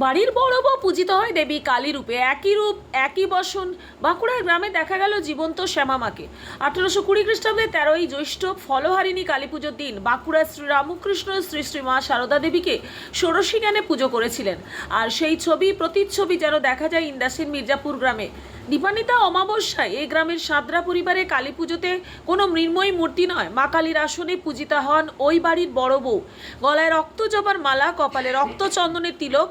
বাড়ির বড় বউ পূজিত হয় দেবী কালী রূপে। একই রূপ, একই বসন। বাঁকুড়ার গ্রামে দেখা গেল জীবন্ত শ্যামামাকে আঠেরোশো কুড়ি খ্রিস্টাব্দে তেরোই জ্যৈষ্ঠ ফলহারিণী কালী পুজোর দিন বাঁকুড়ার শ্রী রামকৃষ্ণ শ্রী শ্রী মা সারদা দেবীকে ষোড়শী জ্ঞানে পুজো করেছিলেন। আর সেই ছবি, প্রতিচ্ছবি যেন দেখা যায় ইন্দাসিন মির্জাপুর গ্রামে। দীপান্বিতা অমাবস্যায় এই গ্রামের সাদরা পরিবারে কালী পুজোতে কোনো মৃন্ময়ী মূর্তি নয়। মা কালীর আসনে পূজিতা হন ওই বাড়ির বড় বউ। গলায় রক্ত জবার মালা, কপালে রক্ত চন্দনের তিলক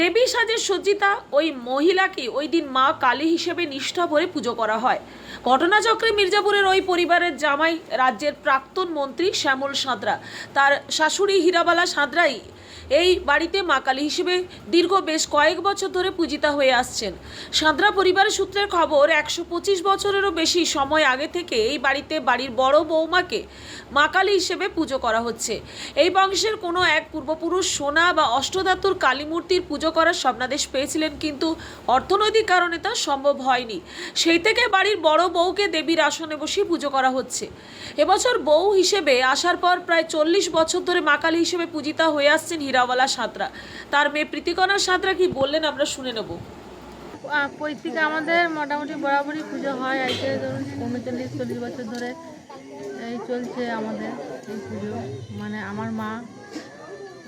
দেবী সাজে সজ্জিতা ওই মহিলাকে ওই দিন মা কালী হিসেবে নিষ্ঠা ভরে পুজো করা হয়। ঘটনাচক্রে মির্জাপুরের ওই পরিবারের জামাই রাজ্যের প্রাক্তন মন্ত্রী শ্যামল সাঁতরা। তার শাশুড়ি হীরাবালা সাঁতরাই এই বাড়িতে মা কালী হিসেবে দীর্ঘ বেশ কয়েক বছর ধরে পূজিতা হয়ে আসছেন। সাঁতরা পরিবারের সূত্রের খবর, একশো পঁচিশ বছরেরও বেশি সময় আগে থেকে এই বাড়িতে বাড়ির বড় বৌমাকে মা কালী হিসেবে পুজো করা হচ্ছে। এই বংশের কোনো এক পূর্বপুরুষ সোনা বা অষ্টধাতুর কালী মূর্তির পুজো করার স্বপ্নাদেশ পেয়েছিলেন, কিন্তু অর্থনৈতিক কারণে তা সম্ভব হয়নি। সেই থেকে বাড়ির বড় বউকে দেবীর আসনে বসিয়ে পুজো করা হচ্ছে। এবছর বউ হিসেবে আসার পর প্রায় চল্লিশ বছর ধরে মা কালী হিসেবে পূজিতা হয়ে আসছেন হীরাওয়ালা সাঁতরা। তার মেয়ে প্রীতিকণা সাঁতরা কি বললেন আমরা শুনে নেব। পৈতৃক আমাদের মোটামুটি বরাবরই পুজো হয় আজকে ধরুন উনচল্লিশ চল্লিশ বছর ধরে এই চলছে আমাদের এই পুজো। মানে আমার মা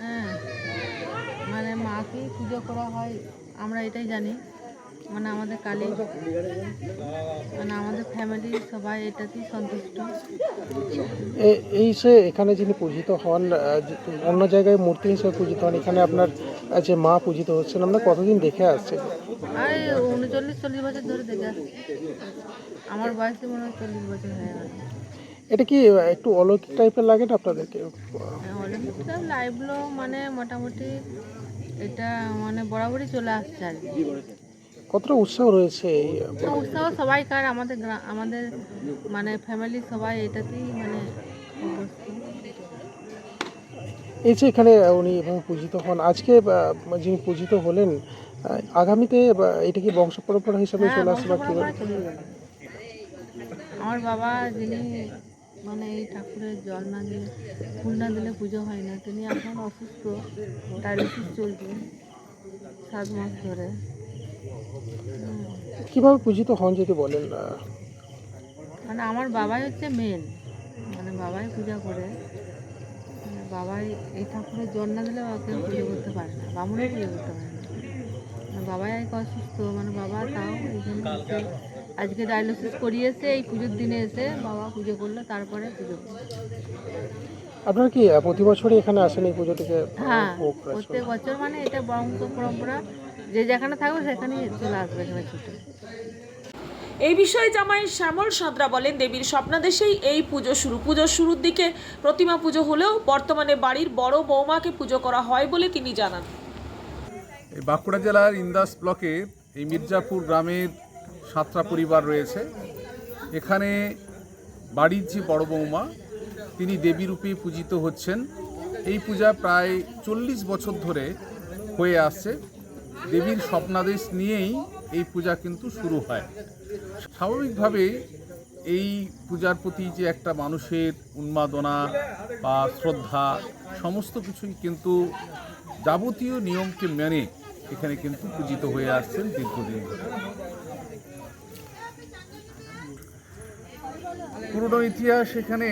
হ্যাঁ। মানে মাকেই পুজো করা হয় আমরা এটাই জানি। মানে আমাদের কালী মানে আমাদের ফ্যামিলি সবাই এটাতেই সন্তুষ্ট। এই সে এখানে যিনি পূজিত হন অন্য জায়গায় মূর্তি হিসেবে পূজিত হন এখানে আপনার যে মা পূজিত হচ্ছেন আমরা কতদিন দেখে আসছেন আর উনচল্লিশ চল্লিশ বছর ধরে দেখে আসছি। আমার বয়সে মনে হয় চল্লিশ বছর হয়ে গেল এটা কি একটু অলৌকিক টাইপের লাগে না আপনাদেরকে? অলিম্পিকটা লাইভগুলো মানে মোটামুটি এটা মানে বরাবরই চলে আসছে আর কি কতটা উৎসাহ রয়েছে এই তো উৎসাহ সবাইকার আমাদের গ্রা- আমাদের মানে ফ্যামিলি সবাই এটাতেই মানে অভ্যস্ত। এই যে এখানে উনি এভাবে পূজিত হন আজকে আহ, যিনি পূজিত হলেন আহ, আগামীতে আহ, এটা কি বংশ পরম্পরা হিসাবে হ্যাঁ চলে আসবে বা কি চলে। আমার বাবা যিনি মানে এই ঠাকুরের জল না দিলে ফুল না দিলে পুজো হয় না। তিনি এখন অসুস্থ তার ডায়ালিসিস চলছে সাত মাস ধরে। কীভাবে পূজিত হন যদি বলেন? মানে আমার বাবাই হচ্ছে মেন মানে বাবাই পূজা করে। মানে বাবাই এই ঠাকুরের জল না দিলে ওকে পুজো করতে পারে না। বামুনও পুজো করতে পারে না। মানে বাবাই এক অসুস্থ মানে বাবা তাও এই জন্য আজকে ডায়ালিসিস করিয়েছে এই পুজোর দিনে এসে বাবা পুজো করল তারপরে পুজো আপনার কি প্রতি বছরই এখানে আসেন এই পুজোটিকে? হ্যাঁ? প্রত্যেক বছর মানে এটা বংশ পরম্পরা যে যেখানে থাকবে সেখানেই চলে আসবে এখানে ছুটে। এই বিষয়ে জামাই শ্যামল সাঁতরা বলেন দেবীর স্বপ্নাদেশেই এই পুজো শুরু। পুজোর শুরুর দিকে প্রতিমা পুজো হলেও বর্তমানে বাড়ির বড় বৌমাকে পুজো করা হয় বলে তিনি জানান। এই বাঁকুড়া জেলার ইন্দাস ব্লকের এই মির্জাপুর গ্রামের সাতটা পরিবার রয়েছে। এখানে বাড়ির যে বড় বৌমা, তিনি দেবীরূপে পূজিত হচ্ছেন। এই পূজা প্রায় চল্লিশ বছর ধরে হয়ে আসছে। দেবীর স্বপ্নাদেশ নিয়েই এই পূজা কিন্তু শুরু হয়। স্বাভাবিকভাবে এই পূজার প্রতি যে একটা মানুষের উন্মাদনা বা শ্রদ্ধা, সমস্ত কিছুই কিন্তু যাবতীয় নিয়মকে মেনে এখানে কিন্তু পূজিত হয়ে আসছেন দীর্ঘদিন ধরে। পুরনো ইতিহাস এখানে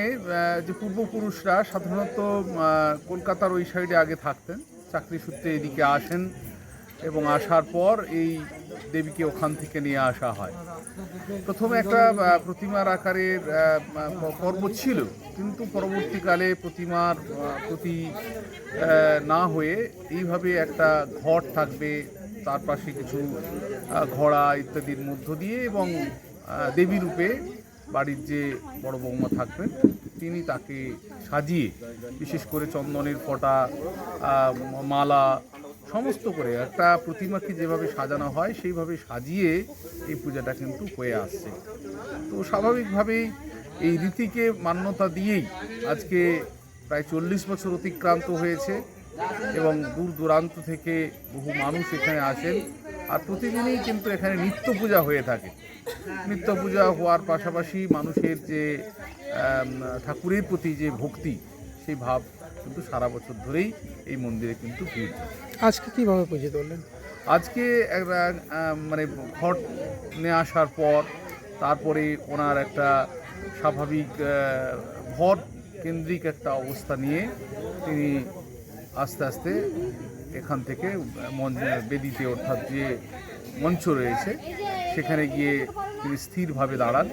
যে পূর্বপুরুষরা সাধারণত কলকাতার ওই সাইডে আগে থাকতেন। চাকরি সূত্রে এদিকে আসেন এবং আসার পর এই দেবীকে ওখান থেকে নিয়ে আসা হয়। প্রথমে একটা প্রতিমার আকারের পর্ব ছিল। কিন্তু পরবর্তীকালে প্রতিমার প্রতি না হয়ে এইভাবে একটা ঘট থাকবে, তার পাশে কিছু ঘোড়া ইত্যাদির মধ্য দিয়ে এবং দেবী রূপে বাড়ির যে বড় বৌমা থাকবেন, তিনি তাকে সাজিয়ে, বিশেষ করে চন্দনের ফটা মালা, সমস্ত করে একটা প্রতিমাকে যেভাবে সাজানো হয়, সেইভাবে সাজিয়ে এই পূজাটা কিন্তু হয়ে আসছে। তো স্বাভাবিকভাবেই এই রীতিকে মান্যতা দিয়েই আজকে প্রায় চল্লিশ বছর অতিক্রান্ত হয়েছে এবং দূর দূরান্ত থেকে বহু মানুষ এখানে আসেন। আর প্রতিদিনই কিন্তু এখানে নিত্য পূজা হয়ে থাকে। নিত্য পূজা হওয়ার পাশাপাশি মানুষের যে ঠাকুরের প্রতি যে ভক্তি সেই ভাব কিন্তু সারা বছর ধরেই এই মন্দিরে কিন্তু ভিড় আজকে কীভাবে পূজিত হলেন আজকে একটা মানে ঘট নিয়ে আসার পর তারপরে ওনার একটা স্বাভাবিক ভর কেন্দ্রিক একটা অবস্থা নিয়ে তিনি আস্তে আস্তে এখান থেকে মঞ্চ বেদিতে অর্থাৎ যে মঞ্চ রয়েছে সেখানে গিয়ে তিনি স্থিরভাবে দাঁড়ান।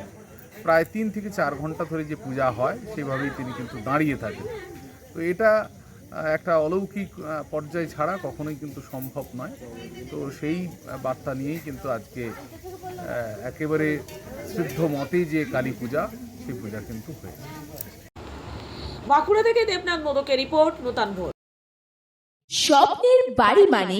প্রায় তিন থেকে চার ঘণ্টা ধরে যে পূজা হয় সেভাবেই তিনি কিন্তু দাঁড়িয়ে থাকেন। তো এটা একটা অলৌকিক পর্যায় ছাড়া কখনোই কিন্তু সম্ভব নয়। তো সেই বার্তা নিয়েই কিন্তু আজকে একেবারে সিদ্ধ মতে যে কালী পূজা সেই পূজা কিন্তু হয়েছে। বাঁকুড়া থেকে দেবনাথ মোদকের রিপোর্ট নূতন ভোর স্বপ্নের বাড়ি মানে